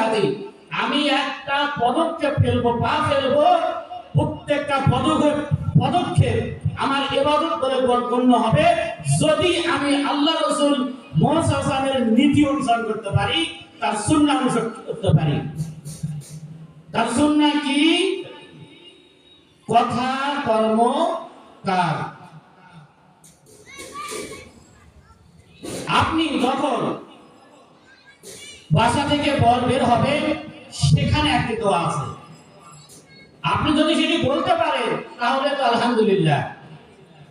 সাথে আমি একটা পদক্ষেপ ফেলব, পা ফেলব। প্রত্যেকটা পদক্ষেপ পদক্ষেপ আমার এবাদত বলে গণ্য হবে। যদি আমি আল্লাহ রসুল মোহাম্মদের নীতি অনুসরণ করতে পারি, তার সুন্না অনুসরণ করতে পারি। তার সুন্না কি? কথা, কর্ম, কাজ আপনি যখন বাসা থেকে বল বের হবে, সেখানে একটি দোয়া আছে। আপনি যদি সেটি বলতে পারেন, তাহলে তো আলহামদুলিল্লাহ।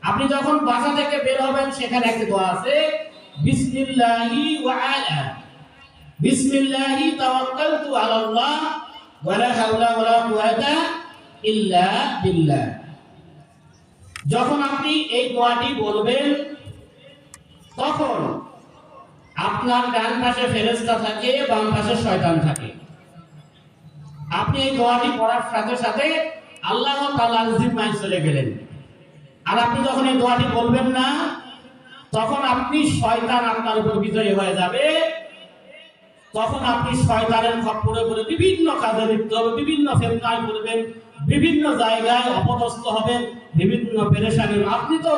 আপনি যখন বাসা থেকে বের হবেন, সেখানে একটি দোয়া আছে, বিসমিল্লাহি ওয়া বিসমিল্লাহি তাওয়াক্কালতু আলাল্লাহ ওয়ালা হাওলা ওয়ালা কুওয়াতা ইল্লা বিল্লাহ। যখন আপনি এই দোয়াটি বলবেন, তখন আপনার ডান পাশে ফেরেশতা থাকে, বাম পাশে শয়তান থাকে। আপনি এই দোয়াটি পড়ার সাথে সাথে আল্লাহ জিম্মায় চলে গেলেন। আর আপনি যখন এই দোয়াটি বলবেন না, তখন আপনি শয়তান আপনার উপর বিজয়ী হয়ে যাবে। তখন আপনি শয়তানের খপ্পরে পড়ে বিভিন্ন কাজে লিপ্ত হবে বিভিন্ন ফেতনায় পড়বেন, বিভিন্ন জায়গায় অপদস্থ হবেন, বিভিন্ন পেরেশানি আপনি তো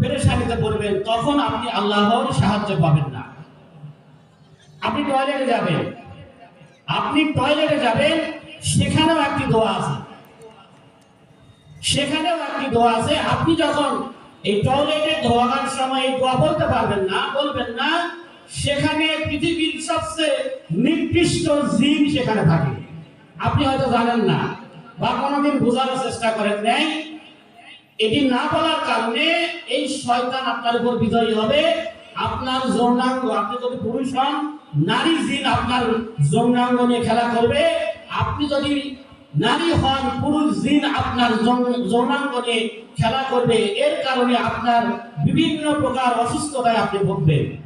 পেরেশানিতে পড়বেন। তখন আপনি আল্লাহর সাহায্য পাবেন না। আপনি টয়লেটে যাবেন। আপনি টয়লেটে যাবেন, সেখানেও একটি দোয়া আছে। সেখানেও একটি দোয়া আছে। আপনি যখন এই টয়লেটে ধোয়ার সময় এই দোয়া বলতে পারবেন না, বলবেন না, সেখানে পৃথিবীর সবচেয়ে নিকৃষ্ট জিন সেখানে থাকে। আপনি হয়তো জানেন না, বা কোনোদিন বোঝার চেষ্টা করেন নাই। এটি না বলার কারণে এই শয়তান আপনার উপর বিজয়ী হবে। আপনার যৌনাঙ্গ আপনি যদি পুরুষ হন, নারী জিন আপনার যৌনাঙ্গ নিয়ে খেলা করবে। আপনি যদি নারী হন, পুরুষ জিন আপনার যৌন- যৌনাঙ্গ নিয়ে খেলা করবে। এর কারণে আপনার বিভিন্ন প্রকার অসুস্থতায় আপনি ভুগবেন।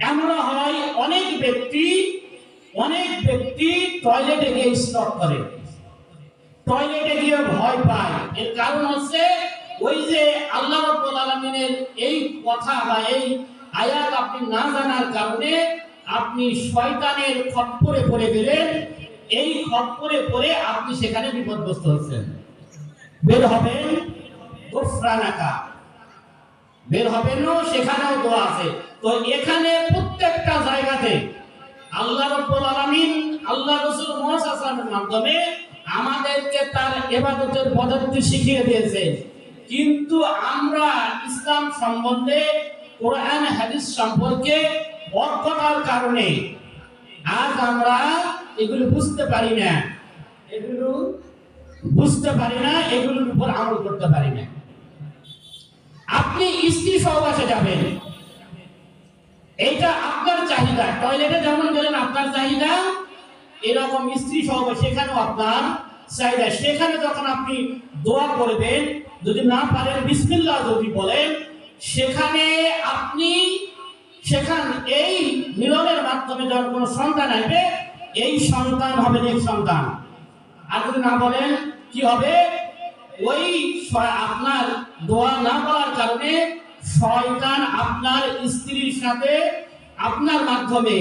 এমন হয়, অনেক ব্যক্তি অনেক ব্যক্তি টয়লেটে গিয়ে স্টক করে। টয়লেটে গিয়ে ভয় পায়। এর কারণ হচ্ছে, ওই যে আল্লাহ রাব্বুল এই কথা বা এই আয়াত আপনি না জানার কারণে আপনি শয়তানের খপ্পরে পড়ে গেলেন। এই খপ্পরে পড়ে আপনি সেখানে বিপদগ্রস্ত হচ্ছেন। বের হবেন গোফরানাকা। বের হবেনও, সেখানেও দোয়া আছে। তো এখানে প্রত্যেকটা জায়গাতে আল্লাহ রাব্বুল আলামিন, আল্লাহ রাসূল মুহাম্মদ সাল্লাল্লাহু আলাইহি ওয়াসাল্লামের মাধ্যমে আমাদেরকে তার ইবাদতের পদ্ধতি শিখিয়ে দিয়েছে কিন্তু আমরা ইসলাম সম্বন্ধে কোরআন হাদিস সম্পর্কে অজ্ঞতার কারণে আজ আমরা এগুলো বুঝতে পারি না। এগুলো বুঝতে পারি না, এগুলোর উপর আমল করতে পারি না। আপনি স্ত্রী সহবাসে যাবেন। এইটা আপনার চাহিদা। টয়লেটে যেমন গেলেন, আপনার চাহিদা। এরকম স্ত্রী সহবাস, সেখানেও আপনার চাহিদা। সেখানে যখন আপনি দোয়া করবেন, যদি না পারেন, বিসমিল্লাহ যদি বলেন সেখানে আপনি সেখান এই মিলনের মাধ্যমে যখন কোনো সন্তান আসবে, এই সন্তান হবে নেক সন্তান। আর যদি না বলেন, কি হবে? ওই আপনার দোয়া না বলার কারণে শয়তান আপনার স্ত্রীর সাথে আপনার মাধ্যমে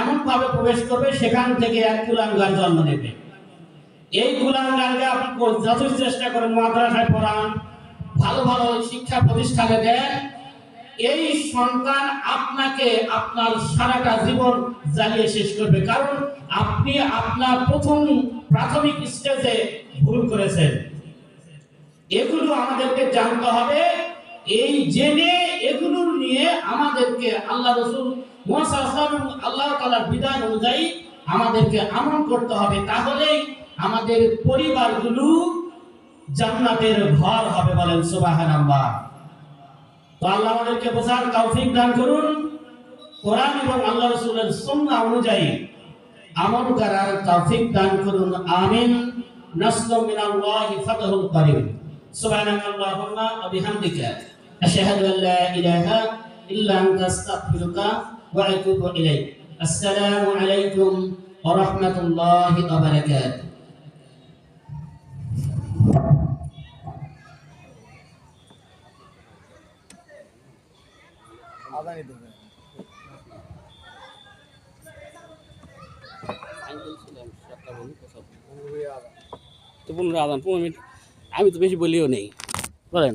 এমন ভাবে প্রবেশ করবে, সেখান থেকে এক কুলাঙ্গার জন্ম নেবে। এই কুলাঙ্গারকে আপনি যথেষ্ট চেষ্টা করেন, মাদ্রাসায় পড়ান ভালো ভালো শিক্ষা প্রতিষ্ঠানে দেন এই সন্তান আপনাকে আপনার সারাটা জীবন জ্বালিয়ে শেষ করবে। কারণ আপনি আপনার প্রথম প্রাথমিক স্টেজে ভুল করেছেন। এগুলো আমাদেরকে জানতে হবে। এই জেনে এগুলো নিয়ে আমাদেরকে আল্লাহ রসুল আল্লাহ তালার বিধান অনুযায়ী আমাদেরকে আমল করতে হবে। তাহলেই আমাদের পরিবারগুলো জান্নাতের ঘর হবে বলেন সুবাহান আল্লাহ তো আল্লাহ আমাদেরকে বোঝার তৌফিক দান করুন। কোরআন এবং আল্লাহ রসুলের সুন্নাহ অনুযায়ী আমল করার তৌফিক দান করুন। আমিন। নাসলু মিনাল্লাহি ফাতহুল করিম। সুবহানাক আল্লাহুম্মা ওয়া বিহামদিকা। আশহাদু আল লা ইলাহা ইল্লা আনতা, আস্তাগফিরুকা ওয়া আতুবু ইলাইক। আসসালামু আলাইকুম ওয়া রাহমাতুল্লাহি ওয়া বারাকাতুহু। আদানি দেবে তো পনেরো আদান পনেরো মিনিট। আমি তো বেশি বলিও নেই। বলেন।